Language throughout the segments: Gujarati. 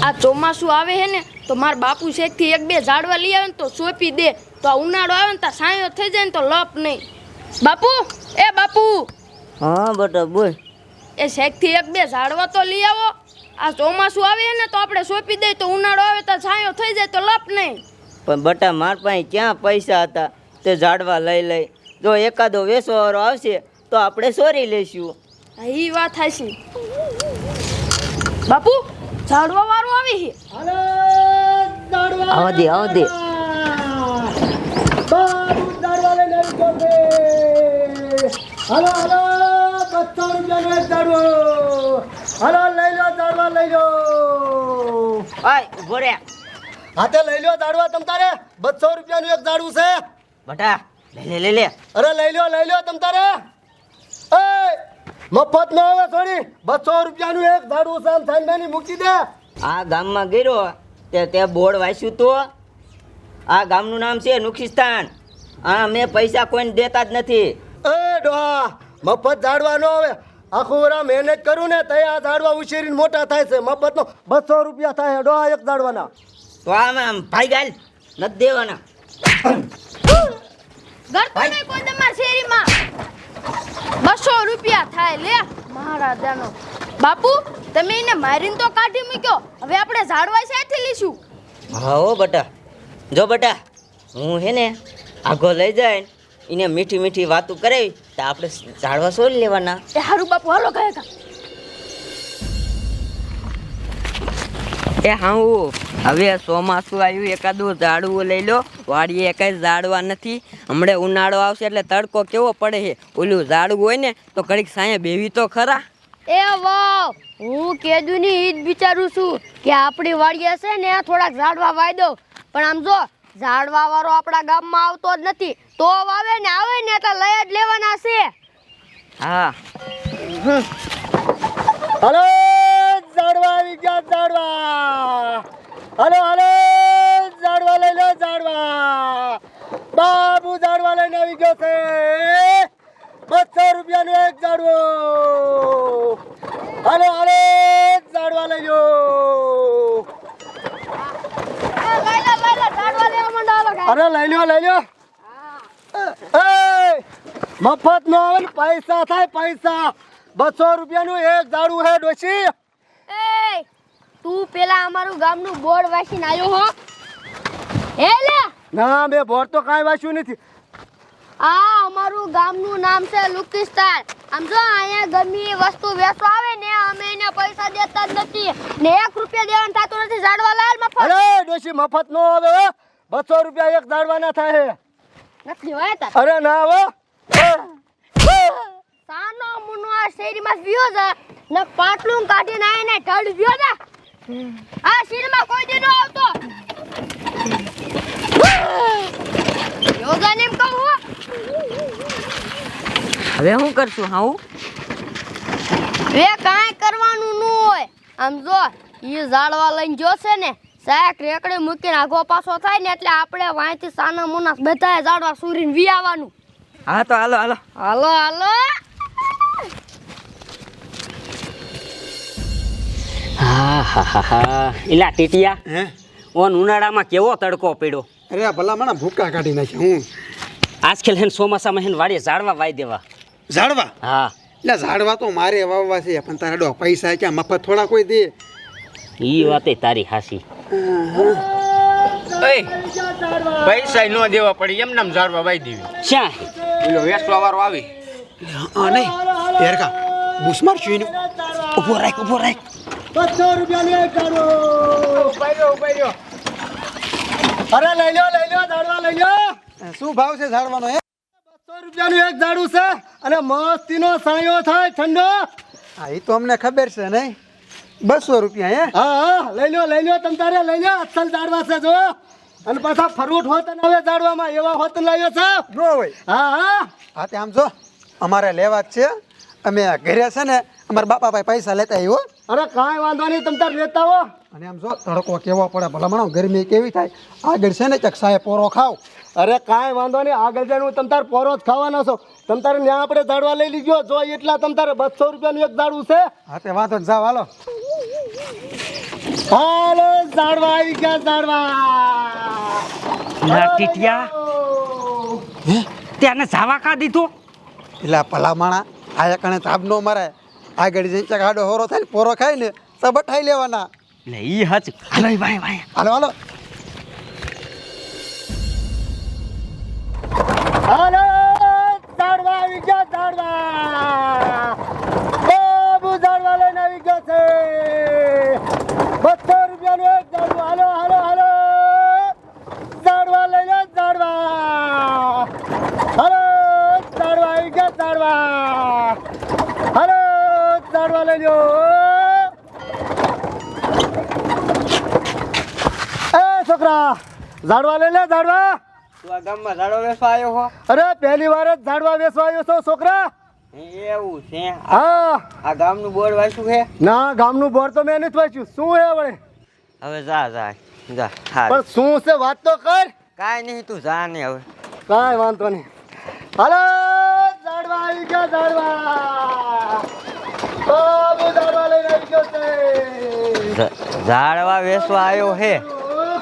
આ ચોમાસું આવે છે ને તો મારા બાપુ શેકથી એક બે ઝાડવા લઈ આવે ને તો સોંપી દે. તો આ ઉનાળો આવે ને તો સાયો થઈ જાય ને તો લપ નહીં. બાપુ એ બાપુ. હા બટા બોલ. એ શેખથી એક બે ઝાડવા તો લઈ આવો. આ ચોમાસું આવે છે ને તો આપણે સોંપી દઈએ તો ઉનાળો આવે તો છાંયો થઈ જાય તો લપ નહીં. પણ બટા માર પાસે ક્યાં પૈસા હતા? તે ઝાડવા લઈ લઈ. જો એકાદો વેસવારો આવશે તો આપણે સોરી લઈશું. ઈ વાત છે બાપુ ઝાડવા આવી દે આવા દે હલો હલો બસો રૂપિયાનો દાડવો હલો લઈ લો દાડવા લઈ લો આય ઊભો રે. હાથે લઈ લો દાડવા તમ તારે. બસો રૂપિયાનું એક દાડવું છે. બટા લઈ લે લઈ લે. અરે લઈ લો લઈ લો તમ તારે. એ મફત નો આવે થોડી બસો રૂપિયાનું એક દાડવું છે આમ થાંભેની મૂકી દે. આ ગામમાં ગયો તે તે બોર્ડ વાંચ્યું તો આ ગામનું નામ છે નુખિસ્તાન. આ મેં પૈસા કોઈને દેતા જ નથી. એ ડોહા મફત ઝાડવાનો ન આવે. આખું વરા મહેનત કરું ને આ ઝાડવા ઉછેરીને મોટા થાય છે. મફતનો બસો રૂપિયા થાય ડોહા એક ઝાડવાના. તો આમ આમ ભાઈ ગાલ નથી દેવાના. ગરતો કોઈ તમારી શેરીમાં. બસો રૂપિયા થાય લે મારા દાનો બાપુ તમે એને મારીને તો કાઢી મૂક્યો. હવે આપણે ઝાડવા સાથી લઈશું? હા હો બટા. જો બટા હું હે ને આગો લઈ જાય એને મીઠી મીઠી વાતો કરાવી તો આપણે ઝાડવા સોલી લેવાના. એ હારું બાપુ હાલો કહે કા એ હા હું હવે ચોમાસું આવ્યું એકાદું ઝાડવું લઈ લો. વાડીએ કઈ ઝાડવા નથી. હમણાં ઉનાળો આવશે એટલે તડકો કેવો પડે છે? ઓલું ઝાડવું હોય ને તો ઘડીક સાંયે બેવી તો ખરા. એ વાવ હું કેદુની ઈદ વિચારું છું કે આપણી વાડીએ છે ને થોડાક ઝાડવા વાઈ દો પણ આમ જો ઝાડવા વાળો આપણા ગામમાં આવતો જ નથી. તો વાવે ને આવે ને એટલે લઈ જ લેવાના છે. હા. હલો ઝાડવા આવી ગયા ઝાડવા હલો હલો ઝાડવા લઈ લો ઝાડવા બાબુ ઝાડવા લઈને આવી ગયો છે બસો રૂપિયાનું એક ઝાડવો હલો હલો ઝાડવા લઈ લો એ લઈ લે લઈ લે ઝાડવા લેવા માંડો હાલો ગાય. અરે લઈ લો લઈ લો મફત નો આવે પૈસા થાય પૈસા. બસો રૂપિયાનું એક ઝાડવું હે ડોશી. તું પેલા અમારું ગામનું બોર્ડ વાંચીને આવ્યો હો. હે લે. ના મેં બોર્ડ તો કાંઈ વાંચ્યું નથી. આ અમારું ગામનું નામ છે લુકિસ્તાન આમ જો અહીંયા ગમે વસ્તુ વેચવા આવે ને અમે એને પૈસા દેતા જ નથી. ને એક રૂપિયા દેવાનું થતું નથી ઝાડવા લાલ મફત. અરે ડોશી મફત નો આવે. બસો રૂપિયા એક દાડવાના થાય હે. નથી અરે ના હો. સાનો મુનો આ શેરીમાં વિયો છે. ને પાટલું કાઢીને ને ઢળ વિયો છે. આ શેરીમાં કોઈ દી ન આવતો. યોગા નેમ કહું હો. હવે શું કરશું? હા હું? એ કાંઈ કરવાનું ન હોય. આમ જો ઈ ઝાડવા લઈને જોશે ને સાહેબ રેકડી મૂકીને આગો પાછો થાય ને એટલે આપણે વાંચી સાના મુના બધાએ ઝાડવા સુરીને વી આવવાનું હા તો હાલો હાલો. હાલો હાલો. હા હા હા હા. એલા ટીટિયા હે? ઓન ઉનાળામાં કેવો તડકો પડ્યો? અરે ભલા મને ભૂકા કાઢી નાખે હું? આજકાલ હેન ચોમાસામાં હેન વાડીએ ઝાડવા વાઈ દેવા. ઝાડવા? હા. એટલે ઝાડવા તો મારે વાવવા છે પણ તારા ડો પૈસા ક્યાં મફત થોડા કોઈ દે. ઈ વાતે તારી હાસી. પૈસા ન દેવા પડે એમ નામ ઝાડવા વાઈ દેવી. શ્યાં પેલો વેસવા વાળો આવી. હા નહીં એરકા બુસ છું એનું. ઊભો રાખ ઊભો રાખ. બસો રૂપિયાનું એક રહ્યો અરે લઈ લો લઈ લો ઝાડવા લઈ લો શું ભાવ છે ઝાડવાનો હે? બસો રૂપિયાનું એક ઝાડું છે અને મસ્તીનો સાયો થાય ઠંડો. હા એ તો અમને ખબર છે નહીં? બસો રૂપિયા હે? હા હા લઈ લો લઈ લો તમ તારે લઈ લો અસલ ઝાડવા છે જો. અને પાછા ફરૂટ હોત ને હવે ઝાડવામાં એવા હોત લાવ્યો છે. નો હોય. હા હા. હા તે આમ જો અમારે લેવા જ છે. અમે ઘરે છે ને અમારા બાપા ભાઈ પૈસા લેતા આવ્યો અરે કાંઈ વાંધો નહીં તમ તાર લેતા હો અને આમ જો તડકો કેવો પડે ભલા માણો ગરમી કેવી થાય? આગળ છે ને ચક સાહેબ પોરો ખાવ. અરે કાંઈ વાંધો નહીં આગળ જઈને હું તમ તાર પોરો જ ખાવાનો છો. તમ તારે ત્યાં આપણે ઝાડવા લઈ લીધો જો એટલા તમ તારે બસો રૂપિયાનું એક ઝાડવું છે. હા તે વાંધો ને જાવ હાલો. હાલો ઝાડવા આવી ગયા ઝાડવા ટીટિયા. ત્યાંને જાવા કા દીધો? એટલે આ ભલા માણા આ કણે તાબ નો મારે. આગળ જઈને ચક આડો હોરો થાય ને પોરો ખાય ને તો બઠાઈ લેવાના. એટલે ઈ હચ હાલો ભાઈ ભાઈ. હાલો હાલો. હાલો ઝાડવા આવી ગયા ઝાડવા બાબુ ઝાડવા લઈને આવી ગયો છે બસો રૂપિયાનું એક ઝાડવું હાલો હાલો હાલો ઝાડવા લઈ લો ઝાડવા હાલો ઝાડવા આવી ગયા ઝાડવા હાલો ઝાડવા લઈ લો એ છોકરા ઝાડવા લઈ લે ઝાડવા. તું આ ગામમાં ઝાડો વેસવા આવ્યો હો? અરે પહેલી વાર જ ઝાડવા બેસવા આવ્યો છો છોકરા. એવું છે? હા. આ ગામનું બોર્ડ વાંચ્યું છે ના ગામનું બોર્ડ તો મેં નથી વાંચ્યું શું હે વળે? હવે જા જા જા. પણ શું છે વાત તો કર. કાઈ નહીં તું જા ને હવે. કાંઈ વાંધો નહીં. હાલો ઝાડવા આવી ગયા ઝાડવા. ઝાડવા વેસવા આવ્યો હે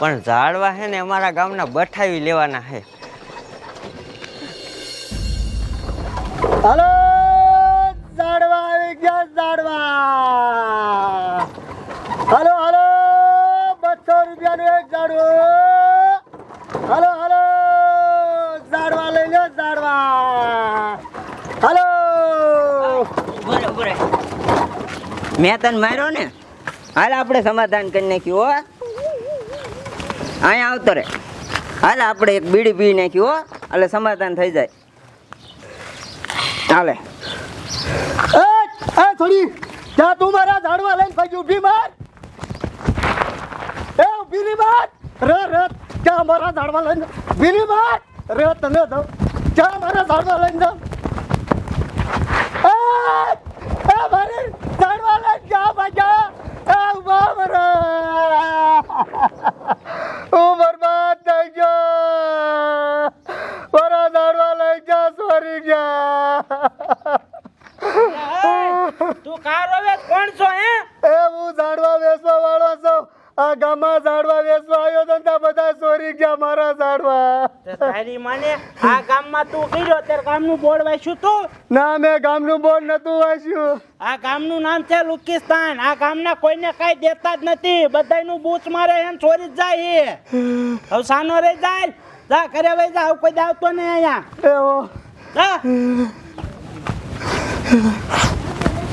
પણ ઝાડવા હે ને અમારા ગામના બઠાવી લેવાના હે. હાલો ઝાડવા આવી ગયા ઝાડવા હાલો હાલો બસો રૂપિયાનું એક ઝાડવું હાલો હાલો ઝાડવા લઈ લો ઝાડવા હાલો મેં તને માર્યો ને? હાલ આપણે સમાધાન કરી નાખ્યું, હો. અહીંયા આવતો રે. હાલ આપણે એક બીડી પી નાખ્યું હો. એટલે સમાધાન થઈ જાય. હાલે. એ થોડી. ત્યાં તું મારા ઝાડવા લઈને પછી ઊભી માર. એ, ઊભી માર. રે રે, ત્યાં મારા ઝાડવા લઈને. ઊભી માર. રે, તને દઉં. ત્યાં મારા ઝાડવા લઈને દઉં એ એ મારી ઝાડવા લઈને ક્યાં ભાગ્યા એ ઊભા મરા હું બરબાદ થઈ ગયો મારા ઝાડવા લઈ ગયા સોરી ગયા તું કાર હવે કોણ છો હે? એ હું ઝાડવા વેચવા વાળો છું. આ ગામમાં ઝાડવા વેચવા આવ્યો તો ત્યાં બધા ચોરી ગયા મારા ઝાડવા. તારી માને આ ગામમાં તું કર્યો ત્યારે ગામનું બોર્ડ વાંચ્યું તું? ના મેં ગામનું બોર્ડ નતું વાંચ્યું. આ ગામનું નામ છે લુકિસ્તાન. આ ગામના કોઈને કઈ દેતા જ નથી. બધાયનું બૂચ મારે એમ ચોરી જ જાય. હવે સાનો રે જાય. જા ઘરે વઈ જા. કોઈ દાવતો નહીં અહીંયા. એવો. જા.